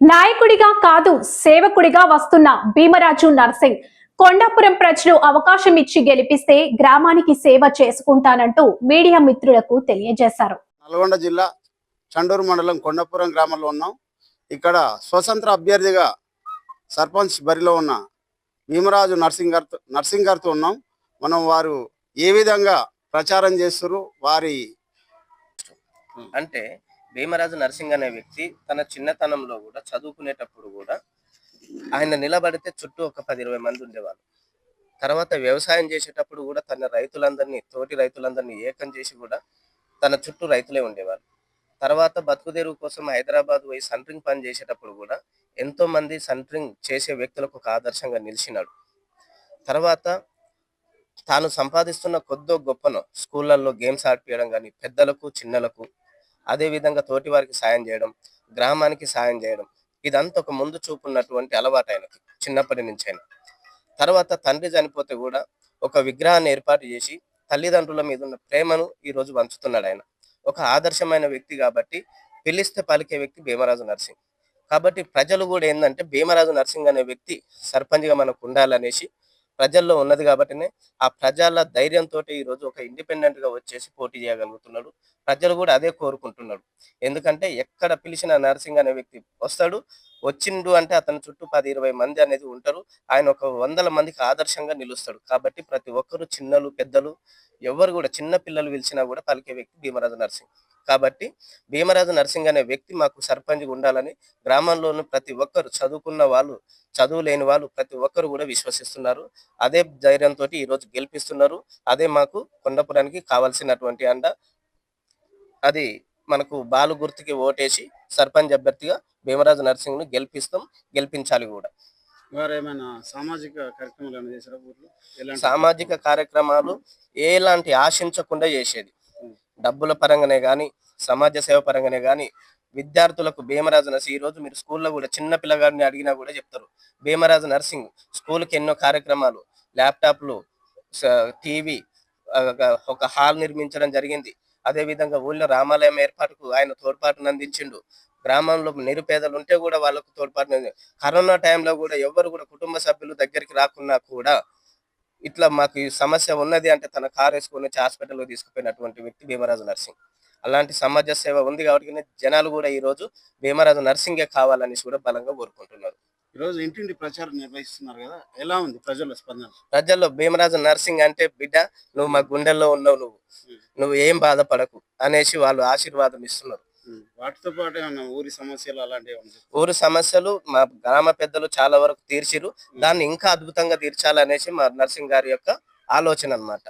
నాయకుడిగా కాదు సేవకుడిగా వస్తున్న భీమరాజు నర్సింగ్. కొండాపురం ప్రజలు అవకాశం ఇచ్చి గెలిపిస్తే గ్రామానికి సేవ చేసుకుంటానంటూ మీడియా మిత్రులకు తెలియజేశారు. నల్గొండ జిల్లా చండూరు మండలం కొండపురం గ్రామంలో ఉన్నాం. ఇక్కడ స్వతంత్ర అభ్యర్థిగా సర్పంచ్ బరిలో ఉన్న భీమరాజు నర్సింగ్ గారితో నర్సింగ్ గారితో ఉన్నాం. మనం వారు ఏ విధంగా ప్రచారం చేస్తారు వారి అంటే భీమరాజు నరసింగ్ అనే వ్యక్తి తన చిన్నతనంలో కూడా చదువుకునేటప్పుడు కూడా ఆయన నిలబడితే చుట్టూ ఒక పది ఇరవై మంది ఉండేవాళ్ళు. తర్వాత వ్యవసాయం చేసేటప్పుడు కూడా తన రైతులందరినీ తోటి రైతులందరినీ ఏకం చేసి కూడా తన చుట్టూ రైతులే ఉండేవారు. తర్వాత బతుకుదేరు కోసం హైదరాబాద్ పోయి సంట్రింగ్ పని చేసేటప్పుడు కూడా ఎంతో మంది సంట్రింగ్ చేసే వ్యక్తులకు ఒక ఆదర్శంగా నిలిచినాడు. తర్వాత తాను సంపాదిస్తున్న కొద్దో గొప్పను స్కూళ్ళల్లో గేమ్స్ ఆడిపించడం కానీ పెద్దలకు చిన్నలకు అదే విధంగా తోటి వారికి సాయం చేయడం గ్రామానికి సాయం చేయడం ఇదంతా ఒక ముందు చూపు ఉన్నటువంటి అలవాటు ఆయనకి చిన్నప్పటి నుంచి ఆయన తర్వాత తండ్రి చనిపోతే కూడా ఒక విగ్రహాన్ని ఏర్పాటు చేసి తల్లిదండ్రుల మీద ఉన్న ప్రేమను ఈరోజు పంచుతున్నాడు ఆయన. ఒక ఆదర్శమైన వ్యక్తి కాబట్టి పిలిస్తే పలికే వ్యక్తి భీమరాజు నర్సింగ్ కాబట్టి ప్రజలు కూడా ఏంటంటే భీమరాజు నర్సింగ్ అనే వ్యక్తి సర్పంచ్గా మనకు ఉండాలనేసి ప్రజల్లో ఉన్నది కాబట్టినే ఆ ప్రజల ధైర్యంతో ఈ రోజు ఒక ఇండిపెండెంట్గా వచ్చేసి పోటీ చేయగలుగుతున్నాడు. ప్రజలు కూడా అదే కోరుకుంటున్నాడు. ఎందుకంటే ఎక్కడ పిలిచిన నర్సింగ్ అనే వ్యక్తి వస్తాడు. వచ్చిండు అంటే అతని చుట్టూ పది ఇరవై మంది అనేది ఉంటారు. ఆయన ఒక వందల మందికి ఆదర్శంగా నిలుస్తాడు. కాబట్టి ప్రతి ఒక్కరు చిన్నలు పెద్దలు ఎవరు కూడా చిన్న పిల్లలు పిలిచినా కూడా పలికే వ్యక్తి భీమరాజు నర్సింగ్. కాబట్టి భీమరాజు నర్సింగ్ అనే వ్యక్తి మాకు సర్పంచ్గా ఉండాలని గ్రామంలోని ప్రతి ఒక్కరు చదువుకున్న వాళ్ళు చదువు లేని వాళ్ళు ప్రతి ఒక్కరు కూడా విశ్వసిస్తున్నారు. అదే ధైర్యంతో ఈ రోజు గెలిపిస్తున్నారు. అదే మాకు కొండపురానికి కావాల్సినటువంటి అండ. అది మనకు బాలు గుర్తుకి ఓటేసి సర్పంచ్ అభ్యర్థిగా భీమరాజు నర్సింగ్ను గెలిపిస్తాం గెలిపించాలి కూడా. సామాజిక కార్యక్రమాలు సామాజిక కార్యక్రమాలు ఎలాంటి ఆశించకుండా చేసేది. డబ్బుల పరంగానే గాని సమాజ సేవ పరంగానే గాని విద్యార్థులకు భీమరాజు నర్సింగ్ ఈ రోజు మీరు స్కూల్లో కూడా చిన్న పిల్లగాడిని అడిగినా కూడా చెప్తారు. భీమరాజు నర్సింగ్ స్కూల్కి ఎన్నో కార్యక్రమాలు ల్యాప్టాప్లు టీవీ ఒక హాల్ నిర్మించడం జరిగింది. అదే విధంగా ఊళ్ళో రామాలయం ఏర్పాటుకు ఆయన తోడ్పాటును అందించిండు. గ్రామంలో నిరుపేదలు ఉంటే కూడా వాళ్ళకు తోడ్పాటు కరోనా టైంలో కూడా ఎవరు కూడా కుటుంబ సభ్యులు దగ్గరికి రాకున్నా కూడా ఇట్లా మాకు ఈ సమస్య ఉన్నది అంటే తన కారు వేసుకొని వచ్చి హాస్పిటల్లో తీసుకుపోయినటువంటి వ్యక్తి భీమరాజు నర్సింగ్. అలాంటి సమాజ సేవ ఉంది కాబట్టి జనాలు కూడా ఈ రోజు భీమరాజు నర్సింగే కావాలని కూడా బలంగా కోరుకుంటున్నారు. ఈరోజు ఇంటింటి ప్రచారం నిర్వహిస్తున్నారు కదా ఎలా ఉంది ప్రజల స్పందన? ప్రజల్లో భీమరాజు నర్సింగ్ అంటే బిడ్డ నువ్వు మా గుండెల్లో ఉన్నావు నువ్వు. నువ్వు ఏం బాధపడకు అనేసి వాళ్ళు ఆశీర్వాదం ఇస్తున్నారు. వాటితో పాటు ఏమైనా ఊరి సమస్యలు అలాంటివి? ఊరు సమస్యలు మా గ్రామ పెద్దలు చాలా వరకు తీర్చిరు దాన్ని ఇంకా అద్భుతంగా తీర్చాలనేసి మా నర్సింగ్ గారి యొక్క ఆలోచన అన్నమాట.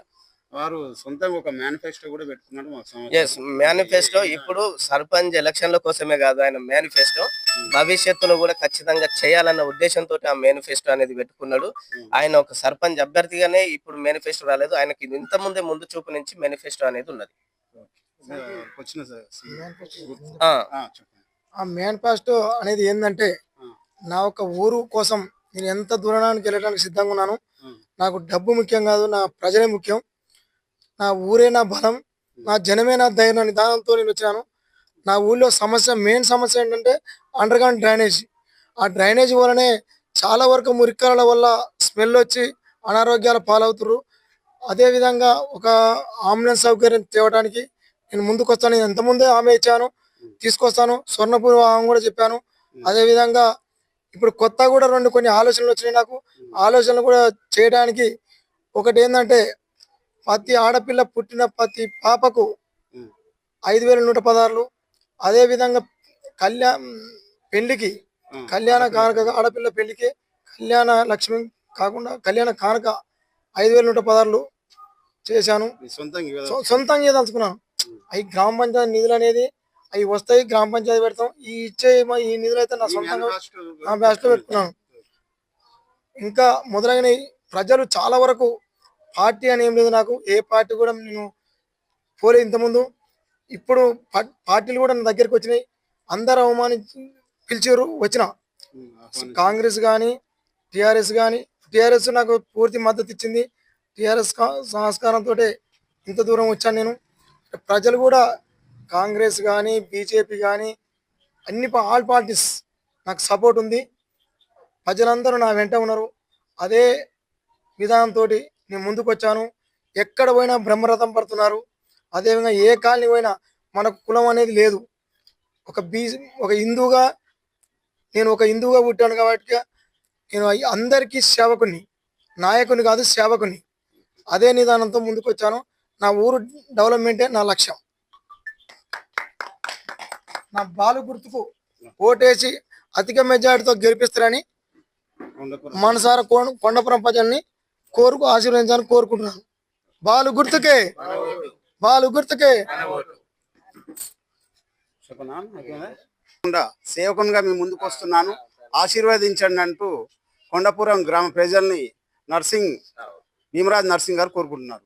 వారు సొంతంగా ఒక మేనిఫెస్టో కూడా పెట్టుకున్నాడు మాకు ఎస్ మేనిఫెస్టో ఇప్పుడు సర్పంచ్ ఎలక్షన్ల కోసమే కాదు ఆయన మేనిఫెస్టో భవిష్యత్తులో కూడా ఖచ్చితంగా చేయాలన్న ఉద్దేశంతో ఆ మేనిఫెస్టో అనేది పెట్టుకున్నాడు. ఆయన ఒక సర్పంచ్ అభ్యర్థిగానే ఇప్పుడు మేనిఫెస్టో రాలేదు. ఆయనకి ఇంత ముందే ముందు చూపు నుంచి మేనిఫెస్టో అనేది ఉన్నది. వచ్చిన సార్? ఆ, మేనిఫెస్టో అనేది ఏంటంటే. నా ఒక ఊరు కోసం నేను ఎంత దూరానికి వెళ్ళడానికి సిద్ధంగా ఉన్నాను. నాకు డబ్బు ముఖ్యం కాదు నా ప్రజలే ముఖ్యం. నా ఊరే నా బలం నా జనమే నా ధైర్య నిదానంతో నేను వచ్చాను నా ఊళ్ళో సమస్య మెయిన్ సమస్య ఏంటంటే అండర్ గ్రౌండ్ డ్రైనేజ్. ఆ డ్రైనేజ్ వల్లనే చాలా వరకు మురికాల వల్ల స్మెల్ వచ్చి అనారోగ్యాల పాలవుతున్నారు అదేవిధంగా ఒక అంబులెన్స్ సౌకర్యం తేవడానికి నేను ముందుకు వస్తాను నేను ఎంతమంది హామీ ఇచ్చాను తీసుకొస్తాను. స్వర్ణపూర్ వాహనం కూడా చెప్పాను. అదేవిధంగా ఇప్పుడు కొత్త కూడా రెండు కొన్ని ఆలోచనలు వచ్చినాయి నాకు. ఆలోచనలు కూడా చేయడానికి ఒకటి ఏంటంటే ప్రతి ఆడపిల్ల పుట్టిన ప్రతి పాపకు. ఐదు వేల నూట పదహారులు. అదే విధంగా కళ్యాణ పెళ్ళికి. కళ్యాణ కానుక ఆడపిల్ల పెళ్ళికి కళ్యాణ లక్ష్మి కాకుండా కళ్యాణ కానుక ఐదు వేల నూట పదహారులు చేశాను. సొంతంగా తలుచుకున్నాను అవి గ్రామ పంచాయతీ నిధులు అనేది అవి వస్తాయి గ్రామ పంచాయతీ పెడతాం. ఈ ఇచ్చే ఈ నిధులు అయితే నా సొంతంగా నా బ్యాచ్లో పెట్టుకున్నాను ఇంకా మొదలైన ప్రజలు చాలా వరకు పార్టీ అని ఏం లేదు నాకు. ఏ పార్టీ కూడా నేను పోలే ఇంతకుముందు. ఇప్పుడు పార్టీలు కూడా నా దగ్గరికి వచ్చినాయి. అందరు అవమానించి పిలిచారు వచ్చిన. కాంగ్రెస్ కానీ టిఆర్ఎస్ కానీ టిఆర్ఎస్ నాకు పూర్తి మద్దతు ఇచ్చింది. టిఆర్ఎస్ సంస్కారంతో ఇంత దూరం వచ్చాను నేను. ప్రజలు కూడా కాంగ్రెస్ కానీ బీజేపీ కానీ అన్ని ఆల్ పార్టీస్ నాకు సపోర్ట్ ఉంది. ప్రజలందరూ నా వెంట ఉన్నారు. అదే విధానంతో నేను ముందుకు వచ్చాను ఎక్కడ పోయినా బ్రహ్మరథం పడుతున్నారు. అదేవిధంగా ఏ కాలనీ పోయినా మనకు కులం అనేది లేదు. ఒక బీ ఒక హిందువుగా నేను ఒక హిందువుగా పుట్టాను కాబట్టి నేను అందరికీ సేవకుని నాయకుని కాదు సేవకుని. అదే నిదానంతో ముందుకు వచ్చాను నా ఊరు డెవలప్మెంటే నా లక్ష్యం. నా బాలు గుర్తుకు ఓటేసి అధిక మెజార్టీతో గెలిపిస్తారని మనసార కొండపురం ప్రజల్ని కోరుకు ఆశీర్వదించాలని కోరుకుంటున్నాను. బాలు గుర్తుకే బాలు గుర్తుకే. సేవకునిగా మీ ముందుకు వస్తున్నాను. ఆశీర్వదించండి అంటూ కొండపురం గ్రామ ప్రజల్ని నర్సింగ్ భీమరాజ్ నర్సింగ్ గారు కోరుకుంటున్నారు.